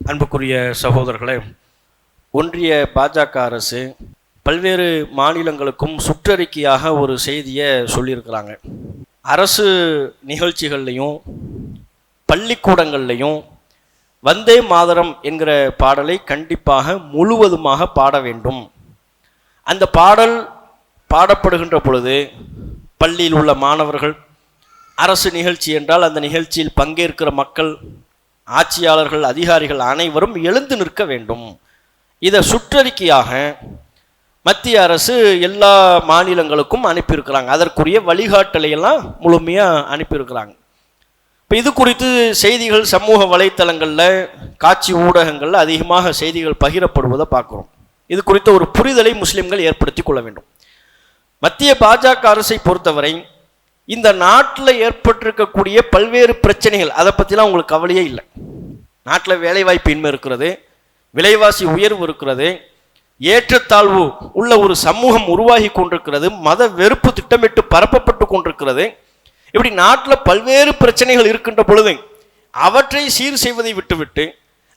அன்புக்குரிய சகோதரர்களே ஒன்றிய பாஜக அரசு பல்வேறு மாநிலங்களுக்கும் சுற்றறிக்கையாக ஒரு செய்தியை சொல்லியிருக்கிறாங்க. அரசு நிகழ்ச்சிகள்லையும் பள்ளிக்கூடங்கள்லையும் வந்தே மாதரம் என்கிற பாடலை கண்டிப்பாக முழுவதுமாக பாட வேண்டும். அந்த பாடல் பாடப்படுகின்ற பொழுது பள்ளியில் உள்ள மாணவர்கள் அரசு நிகழ்ச்சி என்றால் அந்த நிகழ்ச்சியில் பங்கேற்கிற மக்கள் ஆட்சியாளர்கள் அதிகாரிகள் அனைவரும் எழுந்து நிற்க வேண்டும். இதை சுற்றறிக்கையாக மத்திய அரசு எல்லா மாநிலங்களுக்கும் அனுப்பியிருக்கிறாங்க. அதற்குரிய வழிகாட்டலை எல்லாம் முழுமையாக அனுப்பியிருக்கிறாங்க. இப்போ இது குறித்து செய்திகள் சமூக வலைத்தளங்களில் காட்சி ஊடகங்களில் அதிகமாக செய்திகள் பகிரப்படுவதை பார்க்குறோம். இது குறித்த ஒரு புரிதலை முஸ்லிம்கள் ஏற்படுத்தி கொள்ள வேண்டும். மத்திய பாஜக அரசை பொறுத்தவரை இந்த நாட்டில் ஏற்பட்டிருக்கக்கூடிய பல்வேறு பிரச்சனைகள் அதை பற்றிலாம் உங்களுக்கு கவலையே இல்லை. நாட்டில் வேலைவாய்ப்பு இன்மை இருக்கிறது விலைவாசி உயர்வு இருக்கிறது ஏற்றத்தாழ்வு உள்ள ஒரு சமூகம் உருவாகி கொண்டிருக்கிறது மத வெறுப்பு திட்டமிட்டு பரப்பப்பட்டு கொண்டிருக்கிறது. இப்படி நாட்டில் பல்வேறு பிரச்சனைகள் இருக்கின்ற பொழுது அவற்றை சீர் செய்வதை விட்டுவிட்டு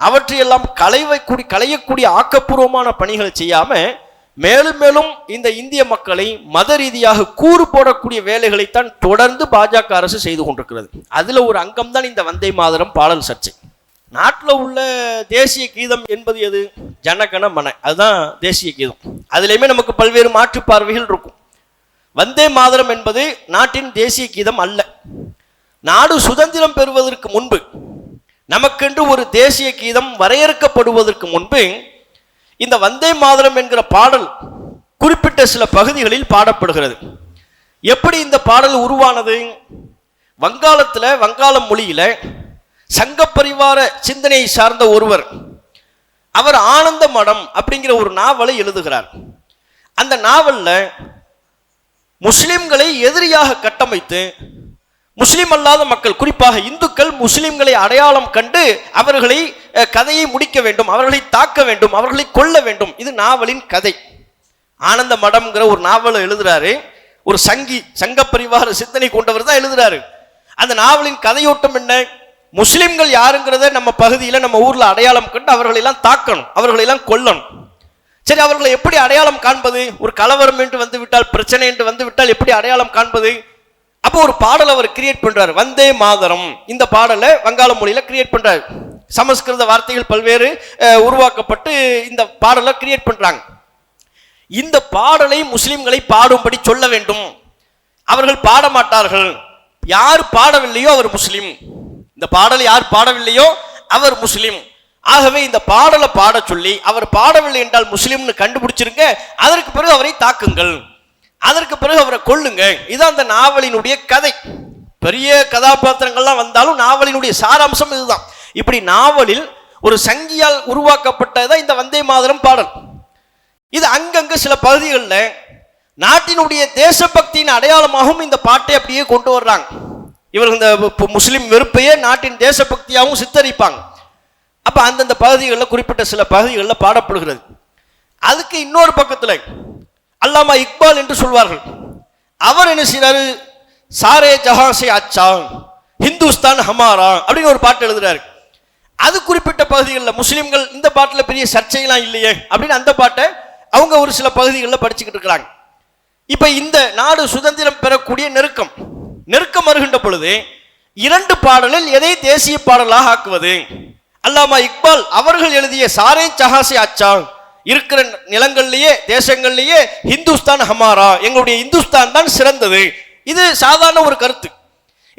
அவற்றையெல்லாம் களையக்கூடிய களையக்கூடிய ஆக்கப்பூர்வமான பணிகளை செய்யாமல் மேலும் மேலும் இந்த இந்திய மக்களை மத ரீதியாக கூறு போடக்கூடிய வேலைகளைத்தான் தொடர்ந்து பாஜக அரசு செய்து கொண்டிருக்கிறது. அதில் ஒரு அங்கம் தான் இந்த வந்தே மாதரம் பாடல் சர்ச்சை. நாட்டில் உள்ள தேசிய கீதம் என்பது எது? ஜனகன மன. அதுதான் தேசிய கீதம். அதுலேயுமே நமக்கு பல்வேறு மாற்று பார்வைகள் இருக்கும். வந்தே மாதரம் என்பது நாட்டின் தேசிய கீதம் அல்ல. நாடு சுதந்திரம் பெறுவதற்கு முன்பு நமக்கென்று ஒரு தேசிய கீதம் வரையறுக்கப்படுவதற்கு முன்பு இந்த வந்தே மாதரம் என்கிற பாடல் குறிப்பிட்ட சில பகுதிகளில் பாடப்படுகிறது. எப்படி இந்த பாடல் உருவானது? வங்காளத்தில் வங்காள மொழியில் சங்க சங்கப்பரிவார சிந்தனையை சார்ந்த ஒருவர் அவர் ஆனந்த மடம் அப்படிங்கிற ஒரு நாவலை எழுதுகிறார். அந்த நாவலில் முஸ்லிம்களை எதிரியாக கட்டமைத்து முஸ்லீம் அல்லாத மக்கள் குறிப்பாக இந்துக்கள் முஸ்லிம்களை அடையாளம் கண்டு அவர்களை கதையை முடிக்க வேண்டும் அவர்களை தாக்க வேண்டும் அவர்களை கொல்ல வேண்டும். இது நாவலின் கதை. ஆனந்த மடம்ங்கிற ஒரு நாவலை எழுதுறாரு. ஒரு சங்கி சங்க பரிவார சிந்தனை கொண்டவர் தான் எழுதுறாரு. அந்த நாவலின் கதையோட்டம் என்ன? முஸ்லிம்கள் யாருங்கிறத நம்ம பகுதியில் நம்ம ஊரில் அடையாளம் கண்டு அவர்களை எல்லாம் தாக்கணும் அவர்களை எல்லாம் கொல்லணும். சரி அவர்களை எப்படி அடையாளம் காண்பது? ஒரு கலவரம் என்று வந்து விட்டால் பிரச்சனை என்று வந்து விட்டால் எப்படி அடையாளம் காண்பது? அப்போ ஒரு பாடல் அவர் கிரியேட் பண்றாரு. வந்தே மாதரம். இந்த பாடலை வங்காள மொழியில கிரியேட் பண்றாரு. சமஸ்கிருத வார்த்தைகள் பல்வேறு உருவாக்கப்பட்டு இந்த பாடலை கிரியேட் பண்றாங்க. இந்த பாடலை முஸ்லிம்களை பாடும்படி சொல்ல வேண்டும். அவர்கள் பாட மாட்டார்கள். யார் பாடவில்லையோ அவர் முஸ்லீம். இந்த பாடலை யார் பாடவில்லையோ அவர் முஸ்லீம். ஆகவே இந்த பாடலை பாட சொல்லி அவர் பாடவில்லை என்றால் முஸ்லீம்னு கண்டுபிடிச்சிருங்க. அதற்கு பிறகு அவரை தாக்குங்கள். அதற்கு பிறகு அவரை கொள்ளுங்க இதுதான் அந்த நாவலினுடைய கதை. பெரிய கதாபாத்திரங்கள்லாம் வந்தாலும் நாவலினுடைய சாராம்சம் இதுதான். இப்படி நாவலில் ஒரு சங்கியால் உருவாக்கப்பட்டதான் இந்த வந்தே மாதரம் பாடல். இது அங்கங்க சில பகுதிகளில் நாட்டினுடைய தேசபக்தியின் அடையாளமாகவும் இந்த பாட்டை அப்படியே கொண்டு வர்றாங்க. இவர்கள் இந்த முஸ்லீம் வெறுப்பையே நாட்டின் தேசபக்தியாகவும் சித்தரிப்பாங்க. அப்போ அந்தந்த பகுதிகளில் குறிப்பிட்ட சில பகுதிகளில் பாடப்படுகிறது. அதுக்கு இன்னொரு பக்கத்தில் அல்லாமா இக்பால் என்று சொல்வார்கள். அவர் என்ன செய்யறாரு சாரே ஜஹாசே அச்சா ஹிந்துஸ்தான் ஹமாரா அப்படின்னு ஒரு பாட்டு எழுதுறாரு. அது குறிப்பிட்ட பகுதிகளில் முஸ்லீம்கள் இந்த பாட்டில் பெரிய சர்ச்சையெல்லாம் இல்லையே அப்படின்னு அந்த பாட்டை அவங்க ஒரு சில பகுதிகளில் படிச்சுக்கிட்டு இருக்கிறாங்க. இப்போ இந்த நாடு சுதந்திரம் பெறக்கூடிய நெருக்கம் நெருக்கம் வருகின்ற பொழுது இரண்டு பாடலில் எதை தேசிய பாடலாக ஆக்குவது? அல்லாமா இக்பால் அவர்கள் எழுதிய சாரே சஹாசி அச்சா இருக்கிற நிலங்கள்லேயே தேசங்கள்லேயே ஹிந்துஸ்தான் ஹமாரா. எங்களுடைய இந்துஸ்தான் தான் சிறந்தது. இது சாதாரண ஒரு கருத்து.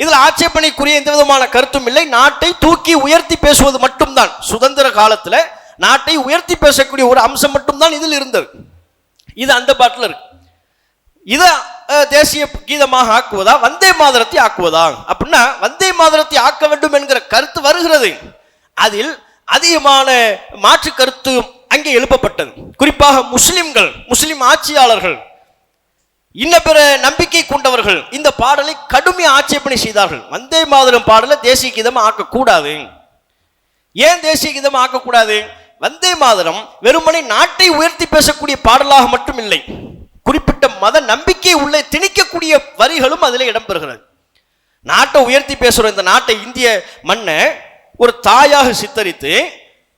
இதில் ஆட்சேபனைக்குரிய எந்த விதமான கருத்தும் இல்லை. நாட்டை தூக்கி உயர்த்தி பேசுவது மட்டும்தான். சுதந்திர காலத்தில் நாட்டை உயர்த்தி பேசக்கூடிய ஒரு அம்சம் மட்டும்தான் இதில் இருந்தது. இது அந்த பாட்டில் இருக்கு. இதை தேசிய கீதமாக ஆக்குவதா? வந்தே மாதரத்தை ஆக்குவதா? அப்படின்னா வந்தே மாதரத்தை ஆக்க வேண்டும் என்கிற கருத்து வருகிறது. அதில் அதிகமான மாற்று கருத்து அங்கே எழுப்பப்பட்டது. குறிப்பாக முஸ்லிம்கள் முஸ்லிம் ஆட்சியாளர்கள் இன்ன பிற நம்பிக்கை கொண்டவர்கள் இந்த பாடலை கடுமை ஆட்சேபனை செய்தார்கள். வந்தே மாதரம் பாடலை தேசிய கீதம் ஆக்கக்கூடாது. ஏன் தேசிய கீதம் ஆக்கக்கூடாது? வந்தே மாதரம் வெறுமனை நாட்டை உயர்த்தி பேசக்கூடிய பாடலாக மட்டும் இல்லை. குறிப்பிட்ட மத நம்பிக்கை உள்ளே திணிக்கக்கூடிய வரிகளும் அதில் இடம்பெறுகிறது. நாட்டை உயர்த்தி பேசுகிற இந்த நாட்டை இந்திய மண்ணை ஒரு தாயாக சித்தரித்து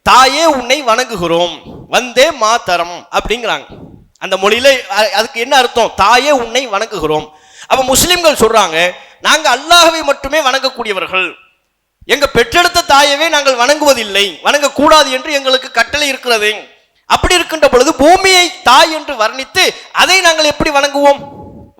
தாயே உன்னை வணங்குகிறோம். வந்தே மாதரம் அப்படிங்கிறாங்க. அந்த மொழியில அதுக்கு என்ன அர்த்தம்? தாயே உன்னை வணங்குகிறோம். அப்ப முஸ்லிம்கள் சொல்றாங்க நாங்க அல்லாஹவை மட்டுமே வணங்கக்கூடியவர்கள். எங்க பெற்றெடுத்த தாயவே நாங்கள் வணங்குவதில்லை. வணங்கக்கூடாது என்று எங்களுக்கு கட்டளை இருக்கிறது. அப்படி இருக்கின்ற பொழுது பூமியை தாய் என்று வர்ணித்து அதை நாங்கள் எப்படி வணங்குவோம்?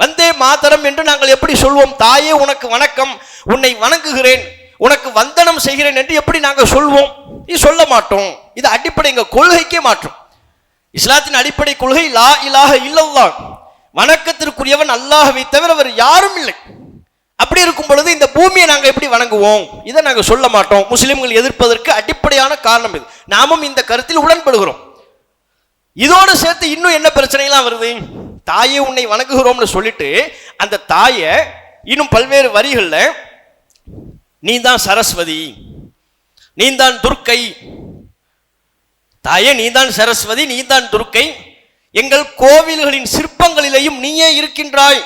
வந்தே மாதரம் என்று நாங்கள் எப்படி சொல்வோம்? தாயே உனக்கு வணக்கம். உன்னை வணங்குகிறேன். உனக்கு வந்தனம் செய்கிறேன் என்று எப்படி நாங்கள் சொல்வோம்? இது சொல்ல மாட்டோம். இது அடிப்படை எங்கள் கொள்கைக்கே மாற்றும். இஸ்லாத்தின் அடிப்படை கொள்கை லா இலாக இல்லல்லா வணக்கத்திற்குரியவன் அல்லாஹவை தவிர அவர் யாரும் இல்லை. அப்படி இருக்கும் பொழுது இந்த பூமியை நாங்கள் எப்படி வணங்குவோம்? இதை நாங்கள் சொல்ல மாட்டோம். முஸ்லிம்கள் எதிர்ப்பதற்கு அடிப்படையான காரணம் இது. நாமும் இந்த கருத்தில் உடன்படுகிறோம். இதோடு சேர்த்து இன்னும் என்ன பிரச்சனைலாம் வருது? தாயே உன்னை வணங்குகிறோம்னு சொல்லிட்டு அந்த தாயை இன்னும் பல்வேறு வரிகளில் நீ தான் சரஸ்வதி. நீ தான் துர்க்கை. தாயே நீதான் சரஸ்வதி நீதான் துர்க்கை. எங்கள் கோவில்களின் சிற்பங்களிலேயும் நீயே இருக்கின்றாய்.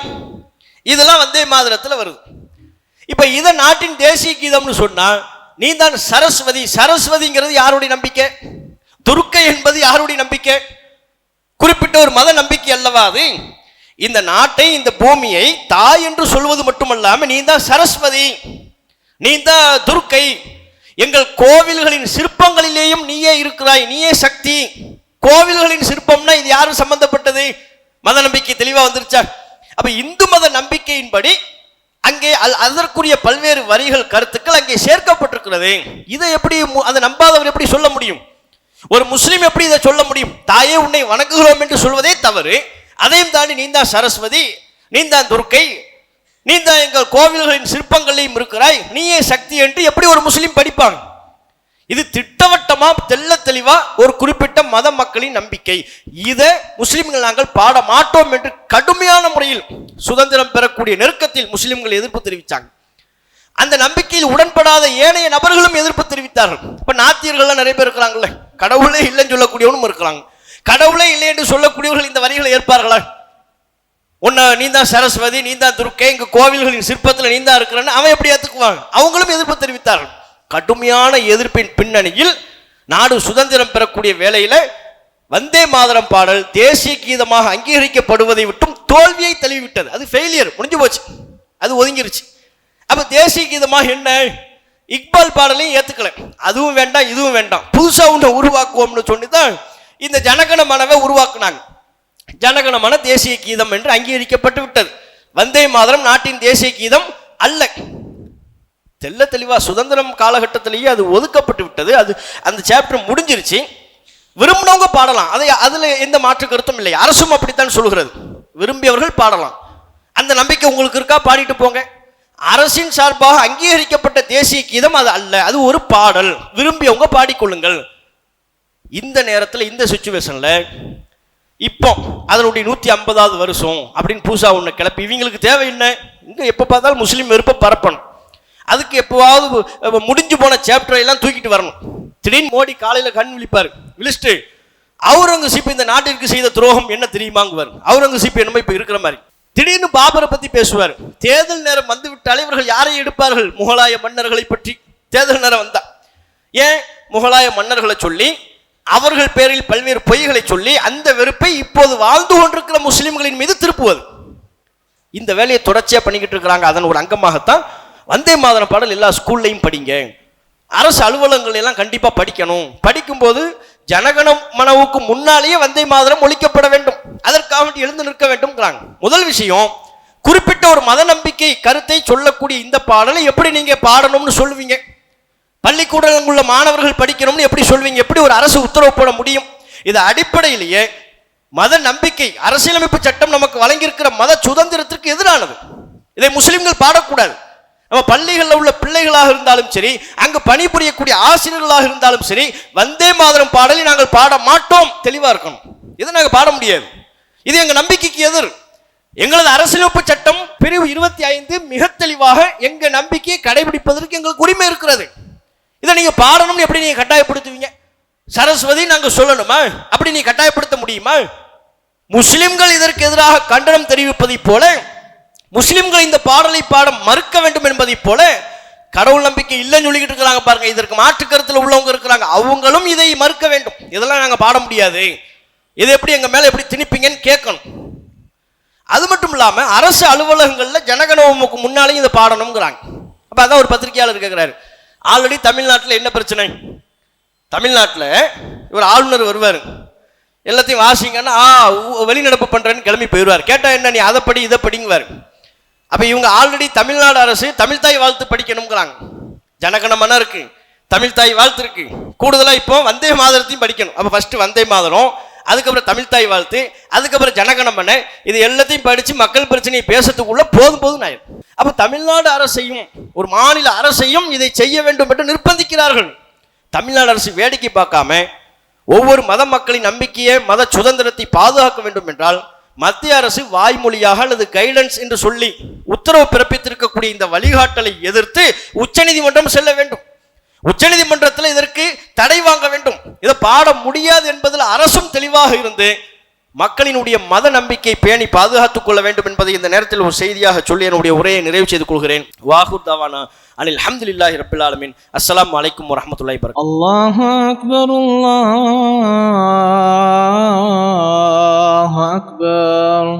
இதெல்லாம் வந்தே மாதிரத்தில் வருது. இப்போ இதை நாட்டின் தேசிய கீதம்னு சொன்னால் நீ தான் சரஸ்வதி சரஸ்வதிங்கிறது யாருடைய நம்பிக்கை? துர்க்கை என்பது யாருடைய நம்பிக்கை? குறிப்பிட்ட ஒரு மத நம்பிக்கை அல்லவா அது? இந்த நாட்டை இந்த பூமியை தாய் என்று சொல்வது மட்டுமல்லாமல் நீ தான் சரஸ்வதி. நீ தான் துர்க்கை. எங்கள் கோவில்களின் சிற்பங்களிலேயும் நீயே இருக்கிறாய் நீயே சக்தி. கோவில்களின் சிற்பம்னா இது யாரும் சம்பந்தப்பட்டது? மத நம்பிக்கை தெளிவாக வந்துருச்சா? அப்ப இந்து மத நம்பிக்கையின்படி அங்கே அல்- அதற்குரிய பல்வேறு வரிகள் கருத்துக்கள் அங்கே சேர்க்கப்பட்டிருக்கிறது. இதை எப்படி மு- அதை நம்பாதவர் எப்படி சொல்ல முடியும்? ஒரு முஸ்லீம் எப்படி இதை சொல்ல முடியும்? தாயே உன்னை வணங்குகிறோம் என்று சொல்வதே தவறு. அதையும் தாண்டி நீந்தான் சரஸ்வதி நீந்தான் துர்க்கை நீ தான் எங்கள் கோவில்களின் சிற்பங்களையும் இருக்கிறாய். நீயே சக்தி என்று எப்படி ஒரு முஸ்லீம் படிப்பாங்க இது திட்டவட்டமா தெல்ல தெளிவா ஒரு குறிப்பிட்ட மத மக்களின் நம்பிக்கை. இதை முஸ்லிம்கள் நாங்கள் பாட மாட்டோம் என்று கடுமையான முறையில் சுதந்திரம் பெறக்கூடிய நெருக்கத்தில் முஸ்லிம்கள் எதிர்ப்பு தெரிவித்தாங்க. அந்த நம்பிக்கையில் உடன்படாத ஏனைய நபர்களும் எதிர்ப்பு தெரிவித்தார்கள். இப்ப நாத்தியர்கள்லாம் நிறைய பேர் இருக்கிறாங்கல்ல. கடவுளே இல்லைன்னு சொல்லக்கூடியவனும் இருக்கிறாங்க. கடவுளே இல்லை என்று சொல்லக்கூடியவர்கள் இந்த வரிகளை ஏற்பார்களா? உன்னை நீ தான் சரஸ்வதி நீ தான் துர்க்கை இங்கே கோவில்களின் சிற்பத்தில் நீ தான் இருக்கிறன்னு அவன் எப்படி ஏற்றுக்குவாங்க அவங்களும் எதிர்ப்பு தெரிவித்தார்கள். கடுமையான எதிர்ப்பின் பின்னணியில் நாடு சுதந்திரம் பெறக்கூடிய வேலையில் வந்தே மாதரம் பாடல் தேசிய கீதமாக அங்கீகரிக்கப்படுவதை விட்டும் தோல்வியை தழுவிவிட்டது. அது ஃபெயிலியர் முடிஞ்சு போச்சு. அது ஒதுங்கிருச்சு. அப்போ தேசிய கீதமாக என்ன? இக்பால் பாடலையும் ஏற்றுக்கல அதுவும் வேண்டாம் இதுவும் வேண்டாம். புதுசாக ஒன்று உருவாக்குவோம்னு சொல்லி தான் இந்த ஜனகண மனவை உருவாக்குனாங்க. ஜனகணமன தேசிய கீதம் என்று அங்கீகரிக்கப்பட்டு விட்டது. வந்தே மாதரம் நாட்டின் தேசிய கீதம் அல்ல. தெள்ள தெளிவாக சுதந்திரம் காலகட்டத்திலேயே அது ஒதுக்கப்பட்டு விட்டது. அது அந்த சாப்டர் முடிஞ்சிருச்சு. விரும்பினவங்க பாடலாம். அதை அதில் எந்த மாற்று கருத்தும் இல்லை. அரசும் அப்படித்தான் சொல்கிறது. விரும்பியவர்கள் பாடலாம். அந்த நம்பிக்கை உங்களுக்கு இருக்கா? பாடிட்டு போங்க. அரசின் சார்பாக அங்கீகரிக்கப்பட்ட தேசிய கீதம் அது அல்ல. அது ஒரு பாடல். விரும்பியவங்க பாடிக்கொள்ளுங்கள். இந்த நேரத்தில் இந்த சுச்சுவேஷனில் இப்போ அதனுடைய நூற்றி ஐம்பதாவது வருஷம் அப்படின்னு பூசா ஒன்று கிளப்பி இவங்களுக்கு தேவை என்ன? இங்கே எப்போ பார்த்தாலும் முஸ்லீம் வெறுப்பை பரப்பணும். அதுக்கு எப்போவாவது முடிஞ்சு போன சாப்டரை எல்லாம் தூக்கிட்டு வரணும். திடீர்னு மோடி காலையில் கண் விழிப்பார். விழிச்சிட்டு அவுரங்கசீப் இந்த நாட்டிற்கு செய்த துரோகம் என்ன தெரியுமாங்குவார். அவுரங்கசீப் என்னமோ இப்போ இருக்கிற மாதிரி. திடீர்னு பாபரை பற்றி பேசுவார். தேர்தல் நேரம் வந்துவிட்டால் இவர்கள் யாரை எடுப்பார்கள்? முகலாய மன்னர்களை பற்றி. தேர்தல் நேரம் வந்தா. ஏன்? முகலாய மன்னர்களை சொல்லி அவர்கள் பேரில் பல்வேறு பொய்களை சொல்லி அந்த வெறுப்பை இப்போது வாழ்ந்து கொண்டிருக்கிற முஸ்லிம்களின் மீது திருப்புவது. இந்த வேலையை தொடர்ச்சியாக பண்ணிக்கிட்டு இருக்கிறாங்க. அதன் ஒரு அங்கமாகத்தான் வந்தே மாதர பாடல் எல்லா ஸ்கூல்லையும் படிங்க. அரசு அலுவலகங்கள் எல்லாம் கண்டிப்பாக படிக்கணும். படிக்கும்போது ஜனகண மனவுக்கு முன்னாலேயே வந்தே மாதரம் ஒழிக்கப்பட வேண்டும். அதற்காக வேண்டி எழுந்து நிற்க வேண்டும்ங்கிறாங்க. முதல் விஷயம் குறிப்பிட்ட ஒரு மத நம்பிக்கை கருத்தை சொல்லக்கூடிய இந்த பாடலை எப்படி நீங்கள் பாடணும்னு சொல்லுவீங்க? பள்ளிக்கூடங்களில் உள்ள மாணவர்கள் படிக்கணும்னு எப்படி சொல்வீங்க? எப்படி ஒரு அரசு உத்தரவு போட முடியும்? இது அடிப்படையிலேயே மத நம்பிக்கை அரசியலமைப்பு சட்டம் நமக்கு வழங்கியிருக்கிற மத சுதந்திரத்திற்கு எதிரானது. இதை முஸ்லிம்கள் பாடக்கூடாது. நம்ம பள்ளிகளில் உள்ள பிள்ளைகளாக இருந்தாலும் சரி அங்கு பணிபுரியக்கூடிய ஆசிரியர்களாக இருந்தாலும் சரி வந்தே மாதரம் பாடலை நாங்கள் பாட மாட்டோம். தெளிவாக இருக்கணும். இதை நாங்கள் பாட முடியாது. இது எங்கள் நம்பிக்கைக்கு எதிர். எங்களது அரசியலமைப்பு சட்டம் பிரிவு இருபத்தி ஐந்து மிக தெளிவாக எங்கள் நம்பிக்கையை கடைபிடிப்பதற்கு எங்களுக்கு உரிமை இருக்கிறது. இதை நீங்கள் பாடணும்னு எப்படி நீங்கள் கட்டாயப்படுத்துவீங்க? சரஸ்வதி நாங்கள் சொல்லணுமா? அப்படி நீ கட்டாயப்படுத்த முடியுமா? முஸ்லிம்கள் இதற்கு எதிராக கண்டனம் தெரிவிப்பதைப் போல முஸ்லிம்கள் இந்த பாடலை பாட மறுக்க வேண்டும் என்பதைப் போல கடவுள் நம்பிக்கை இல்லைன்னு சொல்லிக்கிட்டு இருக்கிறாங்க பாருங்க. இதற்கு மாற்று கருத்தில் உள்ளவங்க இருக்கிறாங்க. அவங்களும் இதை மறுக்க வேண்டும். இதெல்லாம் நாங்கள் பாட முடியாது. இதை எப்படி எங்கள் மேலே எப்படி திணிப்பீங்கன்னு கேட்கணும். அது மட்டும் இல்லாமல் அரசு அலுவலகங்களில் ஜனகணவமுக்கு முன்னாலேயும் இதை பாடணுங்கிறாங்க அப்போ அதான் ஒரு பத்திரிகையாளர் கேட்குறாரு ஆல்ரெடி தமிழ்நாட்டில் என்ன பிரச்சனை? தமிழ்நாட்டில் இவர் ஆளுநர் வருவார். எல்லாத்தையும் வாசிங்கன்னா ஆ வெளிநடப்பு பண்ணுறேன்னு கிளம்பி போயிடுவார். கேட்டால் என்ன நீ அதை படி இதை படிங்குவார். அப்போ இவங்க ஆல்ரெடி தமிழ்நாடு அரசு தமிழ்தாய் வாழ்த்து படிக்கணுங்கிறாங்க ஜனகணமான இருக்கு. தமிழ்தாய் வாழ்த்து இருக்கு. கூடுதலாக இப்போ வந்தே மாதரத்தையும் படிக்கணும். அப்போ ஃபஸ்ட்டு வந்தே மாதரம் அதுக்கப்புறம் தமிழ்தாய் வாழ்த்து அதுக்கப்புறம் ஜனகணமன இது எல்லாத்தையும் படித்து மக்கள் பிரச்சனையை பேசுறதுக்குள்ளே போதும் போதும் ஆயிடும் அப்ப தமிழ்நாடு அரசையும் ஒரு மாநில அரசையும் இதை செய்ய வேண்டும் என்று நிர்பந்திக்கிறார்கள். தமிழ்நாடு அரசு வேடிக்கை பார்க்காம ஒவ்வொரு மத மக்களின் நம்பிக்கையை மத சுதந்திரத்தை பாதுகாக்க வேண்டும் என்றால் மத்திய அரசு வாய்மொழியாக அல்லது கைடன்ஸ் என்று சொல்லி உத்தரவு பிறப்பித்திருக்கக்கூடிய இந்த வழிகாட்டலை எதிர்த்து உச்சநீதிமன்றம் செல்ல வேண்டும். உச்சநீதிமன்றத்தில் இதற்கு தடை வாங்க வேண்டும். இதை பாட முடியாது என்பதில் அரசும் தெளிவாக இருந்து மக்களினுடைய மத நம்பிக்கை பேணி பாதுகாத்துக் கொள்ள வேண்டும் என்பதை இந்த நேரத்தில் ஒரு செய்தியாக சொல்லி என்னுடைய உரையை நிறைவு செய்து கொள்கிறேன். வாகூர் தவானா அனில் அஹமதுல்லாஹி ரபில் ஆலமின். அஸ்லாம் வலைக்கும் வரமத்துல்லாய் பரக் அல்லாஹ் அக்பர் அல்லாஹ் அக்பர்.